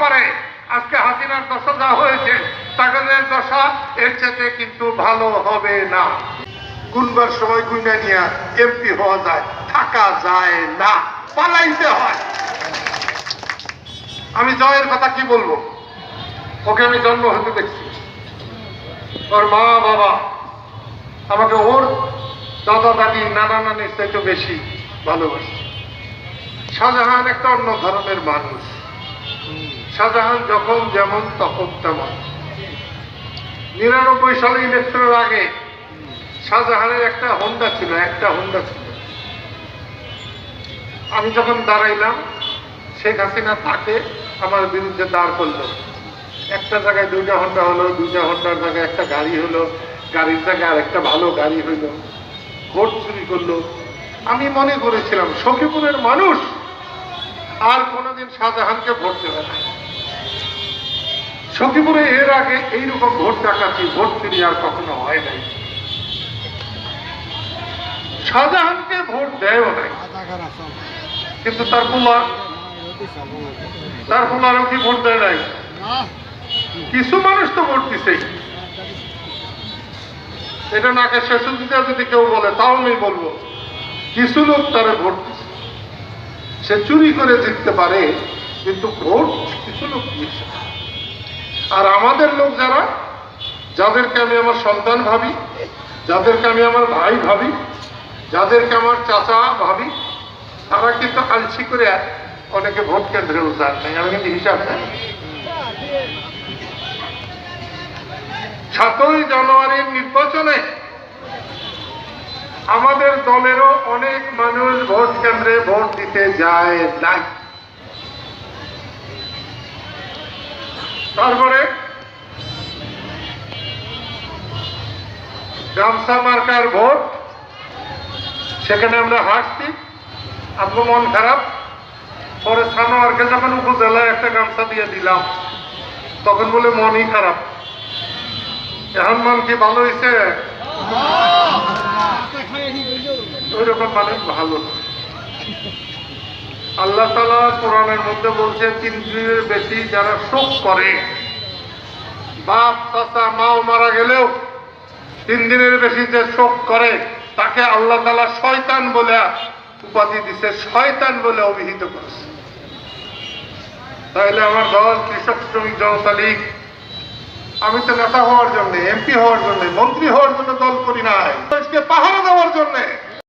হাসিনার দশা যা হয়েছে তাদের দশা এর চেয়ে কিন্তু ভালো হবে না। গুনবার সময় গুনে নিয়ে এমপি হওয়া যায়, থাকা যায় না, পালাইতে হয়। আমি জয়ের কথা কি বলব? ওকে আমি জন্ম হতে দেখছি। ওর মা, বাবা, আমাকে ওর দাদা দাদি নানা নানির চাইতে বেশি ভালোবাসে। শাহজাহান একটা অন্য ধরনের মানুষ। শাহজাহান যখন যেমন তখন তেমন। নিরানব্বই সালে ইলেকশনের আগে শাহজাহানের একটা হন্ডা ছিল, একটা হোন্ডা ছিল। আমি যখন দাঁড়াইলাম, শেখ হাসিনা তাকে আমার বিরুদ্ধে দাঁড় করল। একটা জায়গায় দুইটা হন্ডা হলো, দুইটা হন্ডার জায়গায় একটা গাড়ি হলো, গাড়ির জায়গায় আরেকটা ভালো গাড়ি হইল ভোট চুরি করল। আমি মনে করেছিলাম, সখীপুরের মানুষ আর কোনোদিন শাহজাহানকে ভোট দেবে না। সখীপুরে এর আগে এইরকম ভোট ডাকাতি, ভোট চুরি আর কখনো হয় নাই। শাহজাহানকে ভোট দেয়ও নাই। কিন্তু তার কুমার তার কুমারও কি ভোট দেয় নাই? কিছু মানুষ তো ভোট দিছেই। এটা নাকে শেষ দিতে যদি কেউ বলে আমি বলব, কিছু লোক তারা ভোট সে চুরি করে জিততে পারে, কিন্তু ভোট কিছু লোক দিচ্ছে আর আমাদের লোক যারা, যাদেরকে আমি আমার সন্তান ভাবি, যাদেরকে আমি আমার ভাই ভাবি, যাদেরকে আমার চাচা ভাবি, তারা কিন্তু আলসি করে অনেকে ভোট কেন্দ্রে উঠান নাই। আমি কিন্তু হিসাব জানি সাতই জানুয়ারির নির্বাচনে আমাদের দলেরও অনেক মানুষ ভোট কেন্দ্রে ভোট দিতে যায় নাই। তারপরে গামছা মার্কার ভোট, সেখানে আমরা হাঁটছি আমার মন খারাপ। পরে সানোয়ারকে যখন উপজেলায় একটা গামছা দিয়ে দিলাম, তখন বলে মনই খারাপ। এখন মন কি ভালো হয়েছে ওই রকম মানুষ ভালো। আল্লাহ তালা কোরআনের মধ্যে বলছে তিন দিনের বেশি যারা শোক করে, বাপ, চাচা, মাও মারা গেলেও তিন দিনের বেশি যে শোক করে, তাকে আল্লাহ তালা শয়তান বলে উপাধি দিছে, শয়তান বলে অভিহিত করেছে। তাহলে আমার দল কৃষক শ্রমিক জনতা লীগ আমি তো নেতা হওয়ার জন্য, এমপি হওয়ার জন্য, মন্ত্রী হওয়ার জন্য দল করি নাই। দেশকে পাহারা দেওয়ার জন্য।